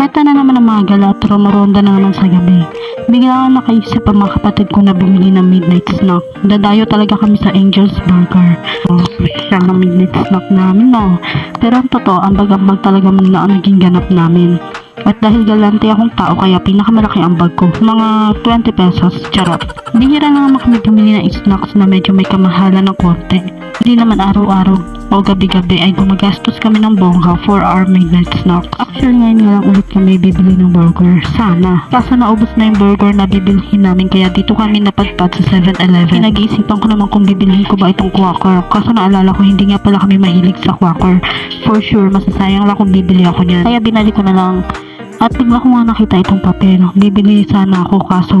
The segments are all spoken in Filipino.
Heto na naman ang mga gala at rumoronda na naman sa gabi. Bigla nga nakaisip ang mga kapatid ko na bumili ng midnight snack. Dadayo talaga kami sa Angel's Burger. Oh, special na midnight snack namin no. Pero ang totoo, ang bagambag talaga muna ang naging ganap namin. At dahil galante akong tao kaya pinakamalaki ang bag ko. Mga 20 pesos, charot. Bihira na naman kami bumili ng snacks na medyo may kamahalan ng konti. Hindi naman araw-araw o gabi-gabi ay gumagastos kami ng bongga for our midnight snack. Actually ngayon nga lang ulit kami bibili ng burger. Sana. Kaso naubos na yung burger na bibilhin namin kaya dito kami napadpad sa 7-Eleven. Pinag-iisipan ko naman kung bibilhin ko ba itong quaker. Kaso naalala ko hindi nga pala kami mahilig sa quaker. For sure, masasayang lang kung bibili ako niyan. Kaya binali ko na lang at bigla ko nga nakita itong papel. Bibili sana ako kaso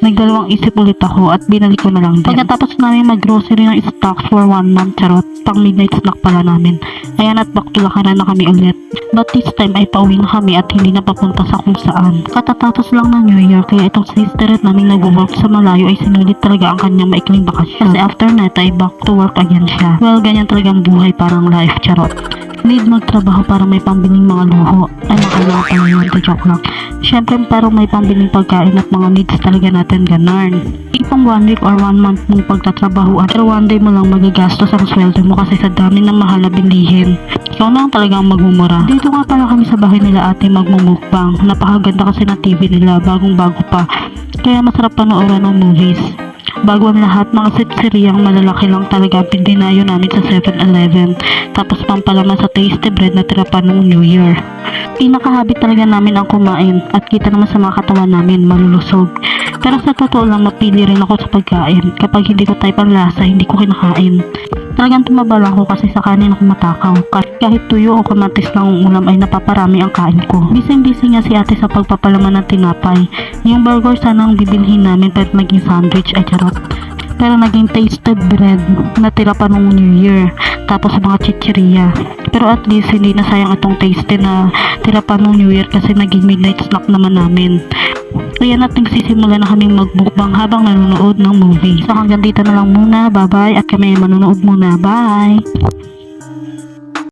nagdalawang isip ulit ako at binalik ko na lang din. Pagkatapos namin mag-grocery ng stock for one month, charot, pang midnight snack pala namin. Ayan at back to lakaran na kami ulit. But this time ay pauwi na kami at hindi na papunta sa kung saan. Katatapos lang ng New Year kaya itong sister namin nag-work sa malayo ay sinulit talaga ang kanyang maikling bakasyon. Kasi after that ay back to work again siya. Well, ganyan talagang buhay parang life, charot need magtrabaho para may pambiling mga luho. Ay, nakalawa pa yun, the joke lang. Siyempre, para may pambiling pagkain at mga needs talaga natin ganarn. Ipang one week or one month mong pagtatrabahuan, pero one day mo lang magagastos ang sweldo mo kasi sa dami ng mahal na bilihin. Ikaw na ang talagang magmumura. Dito nga pala kami sa bahay nila ate magmumukbang. Napakaganda kasi ng TV nila, bagong bago pa. Kaya masarap panoorin ng movies. Bago ang lahat, mga sitsiriyang malalaki lang talaga pindinayo namin sa 7-Eleven. Tapos pampalaman sa tasty bread na tira pa nung New Year. Pinakahabit talaga namin ang kumain at kita naman sa mga katawan namin malulusog. Pero sa totoo lang, mapili rin ako sa pagkain. Kapag hindi ko type ang lasa, hindi ko kinakain. Talagang tumaba lang ako kasi sa kanin ako matakaw. Kahit, tuyo o kamatis ang ulam ay napaparami ang kain ko. Bising-bising nga si ate sa pagpapalaman ng tinapay. Yung burger sana ang bibilhin namin kahit maging sandwich ay charot. Pero naging tasted bread na tira pa nung New Year. Tapos mga chichirya. Pero at least hindi na sayang itong tasty na tira pa nung New Year kasi naging midnight snack naman namin. Kaya na't nagsisimula na kaming magbukbang habang nanonood ng movie. So hanggang dito na lang muna. Bye-bye. At kami manonood muna. Bye!